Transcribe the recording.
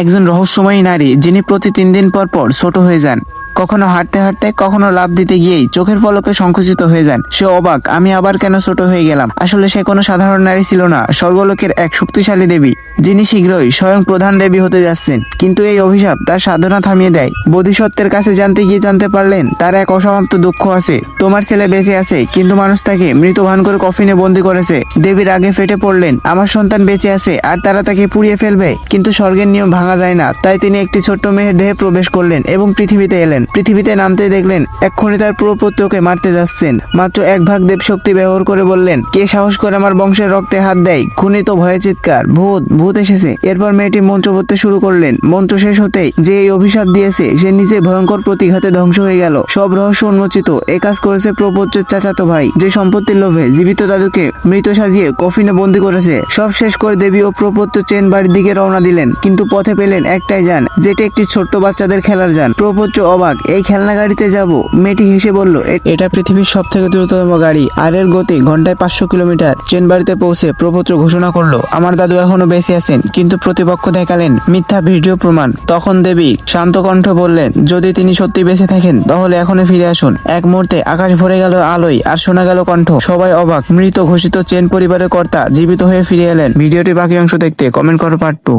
একজন রহস্যময়ী নারী যিনি প্রতি তিন দিন পর পর ছোট হয়ে যান। কখনো হাঁটতে হাঁটতে, কখনো লাভ দিতে গিয়েই চোখের পলকে সংকুচিত হয়ে যান। সে অবাক, আমি আবার কেন ছোট হয়ে গেলাম? আসলে সে কোনো সাধারণ নারী ছিল না, স্বর্গলোকের এক শক্তিশালী দেবী, যিনি শীঘ্রই স্বয়ং প্রধান দেবী হতে যাচ্ছেন। কিন্তু এই অভিশাপ তার সাধনা থামিয়ে দেয়। বোধিসত্ত্বের কাছে জানতে গিয়ে জানতে পারলেন, তার এক অসমাপ্ত দুঃখ আছে। তোমার ছেলে বেঁচে আছে, কিন্তু মানুষ তাকে মৃত ভান করে কফিনে বন্দি করেছে। দেবীর আগে ফেটে পড়লেন, আমার সন্তান বেঁচে আছে, আর তারা তাকে পুড়িয়ে ফেলবে। কিন্তু স্বর্গের নিয়ম ভাঙা যায় না, তাই তিনি একটি ছোট্ট মেয়ের দেহে প্রবেশ করলেন এবং পৃথিবীতে এলেন। পৃথিবীতে নামতে দেখলেন, এক্ষুনি তার পুরো পুত্রকে মারতে যাচ্ছেন। মাত্র এক ভাগ দেব শক্তি ব্যবহার করে বললেন, কে সাহস করে আমার বংশের রক্তে হাত দেয়? খুনি তো ভয়ে চিৎকার। ভূত ভূত এসেছে। এরপর মেয়েটি মন্ত্র পড়তে শুরু করলেন। মন্ত্র শেষ হতেই যে এই অভিশাপ দিয়েছে, সে নিজে ভয়ঙ্কর প্রতিঘাতে ধ্বংস হয়ে গেল। সব রহস্য উন্মোচিত। এ কাজ করেছে প্রপোচ্চের চাচাতো ভাই, যে সম্পত্তির লোভে জীবিত দাদুকে মৃত সাজিয়ে কফিনে বন্দি করেছে। সব শেষ করে দেবী ও প্রপোচ্চ চেন বাড়ির দিকে রওনা দিলেন। কিন্তু পথে পেলেন একটাই যান, যেটি একটি ছোট্ট বাচ্চাদের খেলার যান। প্রপোচ্চ অবাক এই খেলনা গাড়িতে যাব। মেয়েটি হেসে বলল, "এ- এটা পৃথিবীর সব থেকে দ্রুততম গাড়ি। আর এর গতি ঘন্টায় পাঁচশো কিলোমিটার। চেন বাড়িতে পৌঁছে প্রপত্র ঘোষণা করল, আমার দাদু এখনও বেঁচে আছেন, কিন্তু প্রতিপক্ষ দেখালেন মিথ্যা ভিডিও প্রমাণ। তখন দেবী শান্ত কণ্ঠ বললেন, যদি তিনি সত্যি বেঁচে থাকেন, তাহলে এখনও ফিরে আসুন। এক মুহূর্তে আকাশ ভরে গেল আলোয় আর শোনা গেল কণ্ঠ। সবাই অবাক। মৃত ঘোষিত চেন পরিবারের কর্তা জীবিত হয়ে ফিরে এলেন। ভিডিওটি বাকি অংশ দেখতে কমেন্ট করো পার্ট টু।